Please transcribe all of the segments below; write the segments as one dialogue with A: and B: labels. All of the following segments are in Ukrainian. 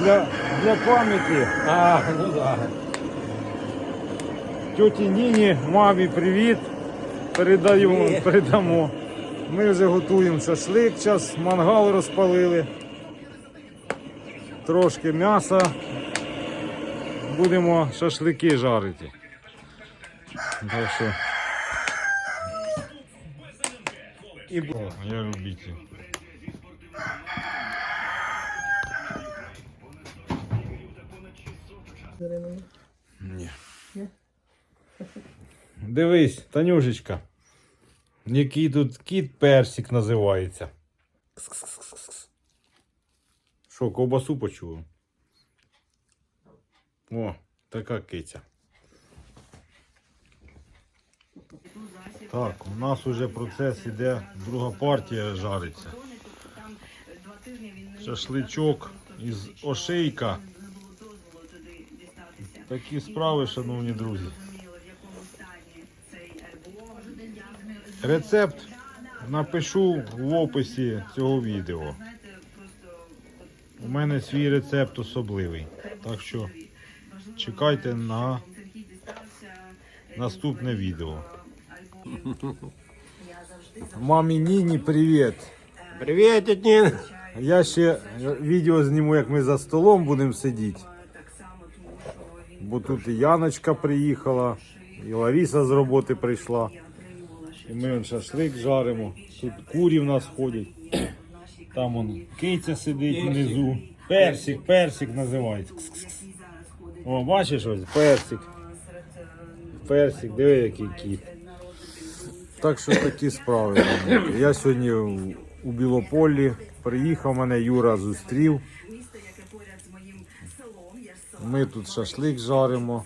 A: для, для пам'яті.
B: А, ну да.
A: Тьоті Ніні, мамі привіт. Передаємо, передамо. Ми вже готуємо шашлик, час мангал розпалили. Трошки м'яса. Будемо шашлики жарити. Так що.
B: І
A: О, я любитель. Ні. Дивись, Танюшечка. Який тут кіт персик називається. Що, ковбасу почув? О, така киця. Так, у нас уже процес іде, друга партія жариться. Шашличок із ошейка. Такі справи, шановні друзі. Рецепт напишу в описі цього відео. У мене свій рецепт особливий. Так що чекайте на наступне відео. Мамі Ніні, привіт!
B: Привіт, Етнін.
A: Я ще відео зніму, як ми за столом будемо сидіти. Бо тут і Яночка приїхала, і Ларіса з роботи прийшла. І ми шашлик жаримо. Тут курі в нас ходять. Там он киця сидить внизу. Персик, персик називається. Кс-кс-кс. О, бачиш ось персик. Персик, диви який кіт. Так що такі справи. Я сьогодні у Білополі приїхав, мене Юра зустрів. Ми тут шашлик жаримо.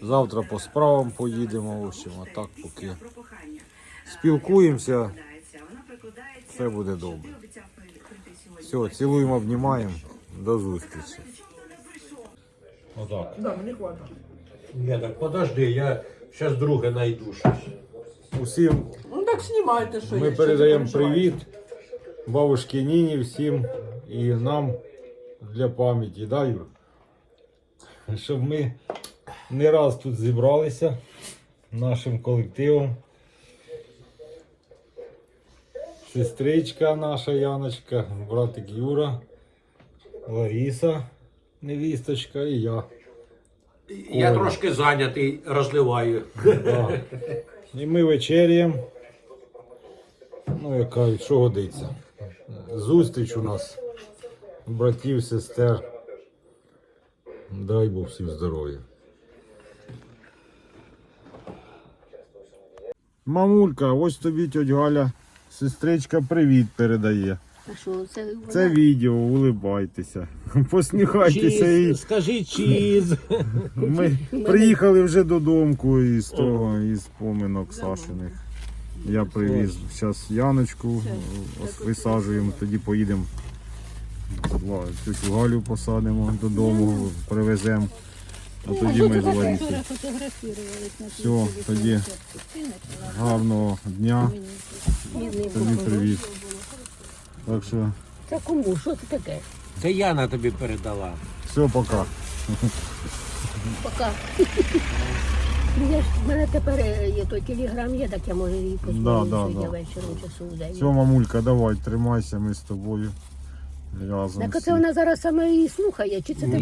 A: Завтра по справам поїдемо. В общем, а так поки спілкуємося. Все буде добре. Все, цілуємо, обнімаємо. До зустрічі. Отак.
B: Ні, так подожди, я зараз друге знайду щось.
A: Усім
C: Ну так знімайте, що
A: Ми
C: є, що
A: передаємо
C: переживаєш.
A: привіт бабушці Ніні всім і нам для пам'яті, да, Юр? Щоб ми не раз тут зібралися нашим колективом. Сестричка наша Яночка, братик Юра, Лариса, невісточка і я.
B: Я
A: Ой.
B: трошки зайнятий, розливаю.
A: Да. І ми вечеряємо. Ну, яка що годиться. Зустріч у нас братів, сестер. Дай Бог всім здоров'я. Мамулька, ось тобі тьоть Галя, сестричка, привіт передає.
D: А що, це,
A: Це відео, улибайтеся. Посміхайтеся і
B: Скажи чіз.
A: Ми приїхали вже додому із того, із поминок Сашиних. Я привіз зараз Яночку, висаджуємо, тоді поїдемо. Цю Галю посадимо додому, привеземо. А тоді ми з Ларісою. Все, тоді гарного дня, тобі привіт. Так що,
D: Це кому? Що це таке?
B: Це Яна тобі передала.
A: все, пока.
D: Пока. Ну, Я ж, в мене тепер е, є той телеграм є, так я можу її
A: Да, да,
D: сьогодні
A: да.
D: вечором часу в день.
A: Все, мамулька, давай, тримайся, ми з тобою разом.
D: Так
A: всі.
D: оце вона зараз саме і слухає, чи це ти